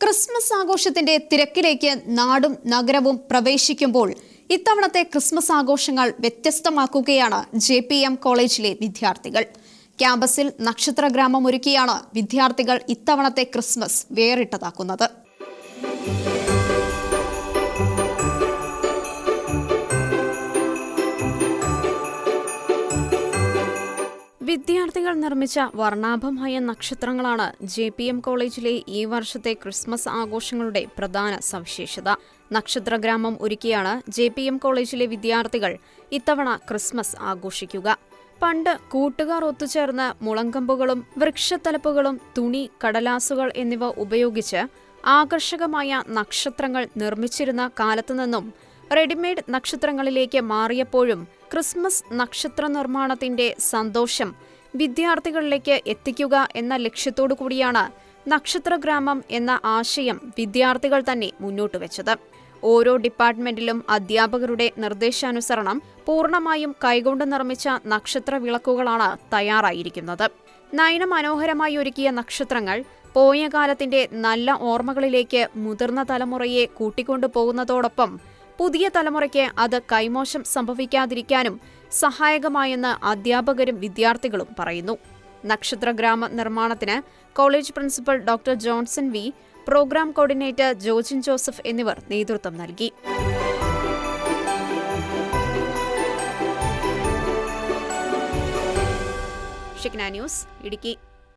Christmas ആഘോഷത്തിന്റെ തിരക്കിലേക്ക് നാടും നഗരവും പ്രവേശിക്കുമ്പോൾ ഇത്തവണത്തെ ക്രിസ്മസ് ആഘോഷങ്ങൾ വ്യത്യസ്തമാക്കുകയാണ് ജെ പി എം കോളേജിലെ വിദ്യാർത്ഥികൾ. ക്യാമ്പസിൽ നക്ഷത്രഗ്രാമം ഒരുക്കിയാണ് വിദ്യാർത്ഥികൾ ഇത്തവണത്തെ ക്രിസ്മസ് വേറിട്ടതാക്കുന്നത്. വിദ്യാർത്ഥികൾ നിർമ്മിച്ച വർണാഭമായ നക്ഷത്രങ്ങളാണ് ജെ പി എം കോളേജിലെ ഈ വർഷത്തെ ക്രിസ്മസ് ആഘോഷങ്ങളുടെ പ്രധാന സവിശേഷത. നക്ഷത്രഗ്രാമം ഒരുക്കിയാണ് ജെ പി എം കോളേജിലെ വിദ്യാർത്ഥികൾ ഇത്തവണ ക്രിസ്മസ് ആഘോഷിക്കുക. പണ്ട് കൂട്ടുകാർ ഒത്തുചേർന്ന് മുളങ്കമ്പുകളും വൃക്ഷത്തലപ്പുകളും തുണി കടലാസുകൾ എന്നിവ ഉപയോഗിച്ച് ആകർഷകമായ നക്ഷത്രങ്ങൾ നിർമ്മിച്ചിരുന്ന കാലത്തുനിന്നും റെഡിമെയ്ഡ് നക്ഷത്രങ്ങളിലേക്ക് മാറിയപ്പോഴും ക്രിസ്മസ് നക്ഷത്ര നിർമ്മാണത്തിന്റെ സന്തോഷം വിദ്യാർത്ഥികളിലേക്ക് എത്തിക്കുക എന്ന ലക്ഷ്യത്തോടു കൂടിയാണ് നക്ഷത്രഗ്രാമം എന്ന ആശയം വിദ്യാർത്ഥികൾ തന്നെ മുന്നോട്ട് വെച്ചത്. ഓരോ ഡിപ്പാർട്ട്മെന്റിലും അധ്യാപകരുടെ നിർദ്ദേശാനുസരണം പൂർണമായും കൈകൊണ്ട് നിർമ്മിച്ച നക്ഷത്ര വിളക്കുകളാണ് തയ്യാറായിരിക്കുന്നത്. നയനമനോഹരമായി ഒരുക്കിയ നക്ഷത്രങ്ങൾ പോയ കാലത്തിന്റെ നല്ല ഓർമ്മകളിലേക്ക് മുതിർന്ന തലമുറയെ കൂട്ടിക്കൊണ്ടു പോകുന്നതോടൊപ്പം പുതിയ തലമുറയ്ക്ക് അത് കൈമോശം സംഭവിക്കാതിരിക്കാനും സഹായകമായെന്ന് അധ്യാപകരും വിദ്യാർത്ഥികളും പറയുന്നു. നക്ഷത്രഗ്രാമ നിർമ്മാണത്തിന് college principal doctor Johnson V programme coordinator Jojin Joseph എന്നിവർ നേതൃത്വം നൽകി. ന്യൂസ് ഇടുക്കി.